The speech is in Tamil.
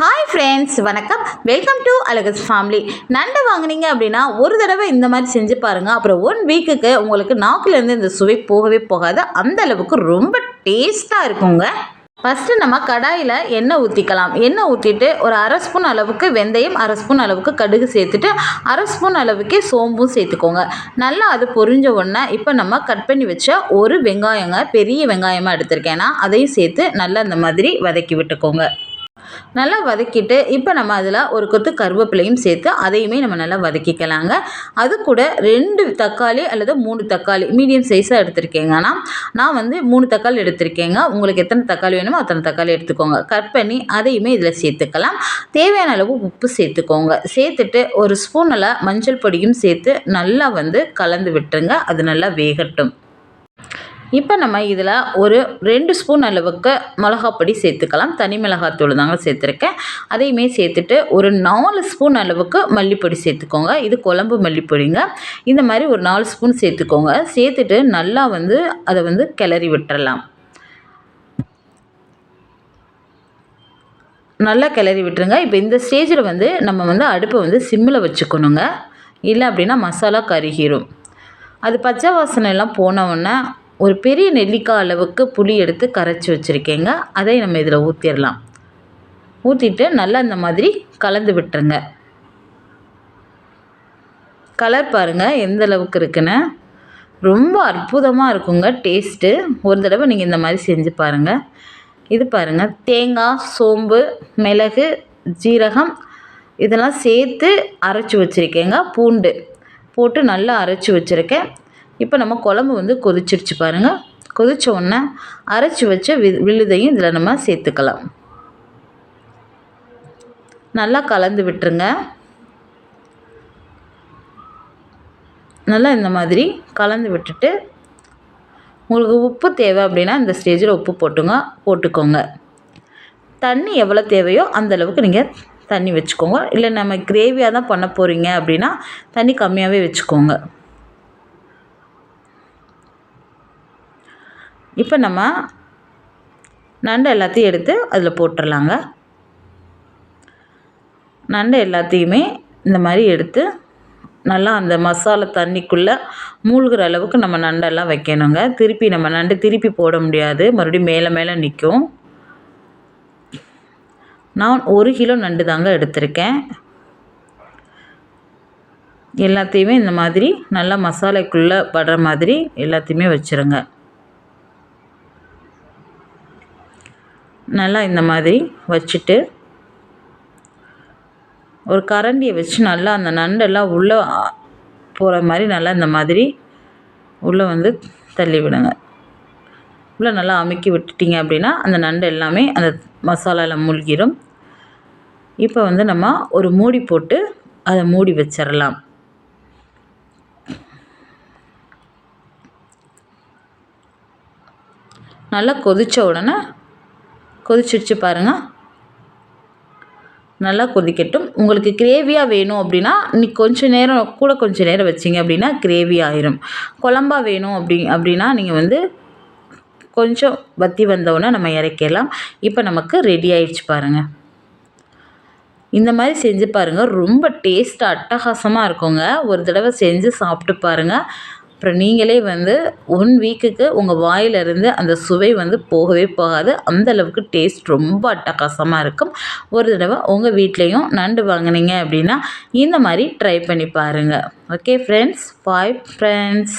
ஹாய் ஃப்ரெண்ட்ஸ் வணக்கம். வெல்கம் டு அழகஸ் ஃபேமிலி நண்டு வாங்குனீங்க அப்படின்னா ஒரு தடவை இந்த மாதிரி செஞ்சு பாருங்கள் அப்புறம் ஒன் வீக்குக்கு உங்களுக்கு நாக்குலேருந்து இந்த சுவை போகவே போகாது. அந்த அளவுக்கு ரொம்ப டேஸ்ட்டாக இருக்குங்க. ஃபஸ்ட்டு நம்ம கடாயில் எண்ணெய் ஊற்றிக்கலாம் எண்ணெய் ஊற்றிட்டு ஒரு அரை ஸ்பூன் அளவுக்கு வெந்தயம் அரை ஸ்பூன் அளவுக்கு கடுகு சேர்த்துட்டு அரை ஸ்பூன் அளவுக்கு சோம்பும் சேர்த்துக்கோங்க. நல்லா அது பொரிஞ்ச உடனே இப்போ நம்ம கட் பண்ணி வச்ச ஒரு வெங்காயங்க பெரிய வெங்காயமாக எடுத்திருக்கேன்னா அதையும் சேர்த்து நல்லா இந்த மாதிரி வதக்கி விட்டுக்கோங்க. நல்லா வதக்கிட்டு இப்போ நம்ம அதில் ஒரு கொத்து கருவேப்பிலையும் சேர்த்து அதையுமே நம்ம நல்லா வதக்கிக்கலாங்க. அது கூட ரெண்டு தக்காளி அல்லது மூணு தக்காளி மீடியம் சைஸாக எடுத்திருக்கேங்கன்னா நான் வந்து மூணு தக்காளி எடுத்திருக்கேங்க. உங்களுக்கு எத்தனை தக்காளி வேணுமோ அத்தனை தக்காளி எடுத்துக்கோங்க. கட் பண்ணி அதையுமே இதில் சேர்த்துக்கலாம். தேவையான அளவு உப்பு சேர்த்துக்கோங்க. சேர்த்துட்டு ஒரு ஸ்பூனில் மஞ்சள் பொடியும் சேர்த்து நல்லா வந்து கலந்து விட்டுருங்க. அது நல்லா வேகட்டும். இப்போ நம்ம இதில் ஒரு ரெண்டு ஸ்பூன் அளவுக்கு மிளகாப்பொடி சேர்த்துக்கலாம். தனி மிளகாத்தூள் தாங்க சேர்த்துருக்கேன். அதையுமே சேர்த்துட்டு ஒரு நாலு ஸ்பூன் அளவுக்கு மல்லிப்பொடி சேர்த்துக்கோங்க. இது குழம்பு மல்லிப்பொடிங்க. இந்த மாதிரி ஒரு நாலு ஸ்பூன் சேர்த்துக்கோங்க. சேர்த்துட்டு நல்லா வந்து அதை வந்து கிளறி விட்டுறலாம். நல்லா கிளறி விட்டுருங்க. இப்போ இந்த ஸ்டேஜில் வந்து நம்ம வந்து அடுப்பை வந்து சிம்மில் வச்சுக்கணுங்க. இல்லை அப்படின்னா மசாலா கருகிரும். அது பச்சை வாசனை எல்லாம் போனவுடனே ஒரு பெரிய நெல்லிக்காய் அளவுக்கு புளி எடுத்து கரைச்சி வச்சுருக்கேங்க. அதை நம்ம இதில் ஊற்றிடலாம் ஊற்றிட்டு நல்லா இந்த மாதிரி கலந்து விட்டுருங்க. கலர் பாருங்கள் எந்த அளவுக்கு இருக்குன்னு. ரொம்ப அற்புதமாக இருக்குங்க டேஸ்ட்டு ஒரு தடவை நீங்கள் இந்த மாதிரி செஞ்சு பாருங்கள் இது பாருங்கள் தேங்காய் சோம்பு மிளகு ஜீரகம் இதெல்லாம் சேர்த்து அரைச்சி வச்சுருக்கேங்க. பூண்டு போட்டு நல்லா அரைச்சி வச்சுருக்கேன். இப்போ நம்ம குழம்பு வந்து கொதிச்சிருச்சு பாருங்கள் கொதித்த உடனே அரைச்சி வச்ச வி விழுதையும் இதில் நம்ம சேர்த்துக்கலாம். நல்லா கலந்து விட்டுருங்க. நல்லா இந்த மாதிரி கலந்து விட்டுட்டு உங்களுக்கு உப்பு தேவை அப்படின்னா இந்த ஸ்டேஜில் உப்பு போட்டுங்க போட்டுக்கோங்க. தண்ணி எவ்வளோ தேவையோ அந்தளவுக்கு நீங்கள் தண்ணி வச்சுக்கோங்க. இல்லை நம்ம கிரேவியாக தான் பண்ண போகிறீங்க அப்படின்னா தண்ணி கம்மியாகவே வச்சுக்கோங்க. இப்போ நம்ம நண்டு எல்லாத்தையும் எடுத்து அதில் போட்டுடலாங்க நண்டு எல்லாத்தையுமே இந்த மாதிரி எடுத்து நல்லா அந்த மசாலா தண்ணிக்குள்ளே மூழ்கிற அளவுக்கு நம்ம நண்டெல்லாம் வைக்கணுங்க. திருப்பி நம்ம நண்டு திருப்பி போட முடியாது. மறுபடியும் மேலே மேலே நிற்கும். நான் ஒரு கிலோ நண்டு தாங்க எடுத்திருக்கேன். எல்லாத்தையுமே இந்த மாதிரி நல்லா மசாலைக்குள்ளே படுற மாதிரி எல்லாத்தையுமே வச்சுருங்க. நல்லா இந்த மாதிரி வச்சுட்டு ஒரு கரண்டியை வச்சு நல்லா அந்த நண்டெல்லாம் உள்ளே போகிற மாதிரி நல்லா இந்த மாதிரி உள்ளே வந்து தள்ளி விடுங்க. உள்ளே நல்லா அமுக்கி விட்டுட்டிங்க அப்படின்னா அந்த நண்டு எல்லாமே அந்த மசாலாவில் மூழ்கிடும் இப்போ வந்து நம்ம ஒரு மூடி போட்டு அதை மூடி வச்சிடலாம் நல்லா கொதித்த உடனே கொதிச்சிடுச்சு பாருங்கள் நல்லா கொதிக்கட்டும். உங்களுக்கு கிரேவியாக வேணும் அப்படின்னா நீ கொஞ்சம் நேரம் கூட கொஞ்சம் நேரம் வச்சிங்க அப்படின்னா கிரேவி ஆயிரும். குழம்பா வேணும் அப்படி அப்படின்னா நீங்கள் வந்து கொஞ்சம் வத்தி வந்தவுடனே நம்ம இறக்கிடலாம். இப்போ நமக்கு ரெடி ஆயிடுச்சு பாருங்கள் இந்த மாதிரி செஞ்சு பாருங்கள் ரொம்ப டேஸ்ட் அட்டகாசமாக இருக்குங்க. ஒரு தடவை செஞ்சு சாப்பிட்டு பாருங்கள் அப்புறம் நீங்களே வந்து ஒன் வீக்குக்கு உங்கள் வாயிலிருந்து அந்த சுவை வந்து போகவே போகாது. அந்த அளவுக்கு டேஸ்ட் ரொம்ப அட்டகாசமாக இருக்கும். ஒரு தடவை உங்கள் வீட்லேயும் நண்டு வாங்கினீங்க அப்படின்னா இந்த மாதிரி ட்ரை பண்ணி பாருங்கள் ஓகே ஃப்ரெண்ட்ஸ் பாய் ஃப்ரெண்ட்ஸ்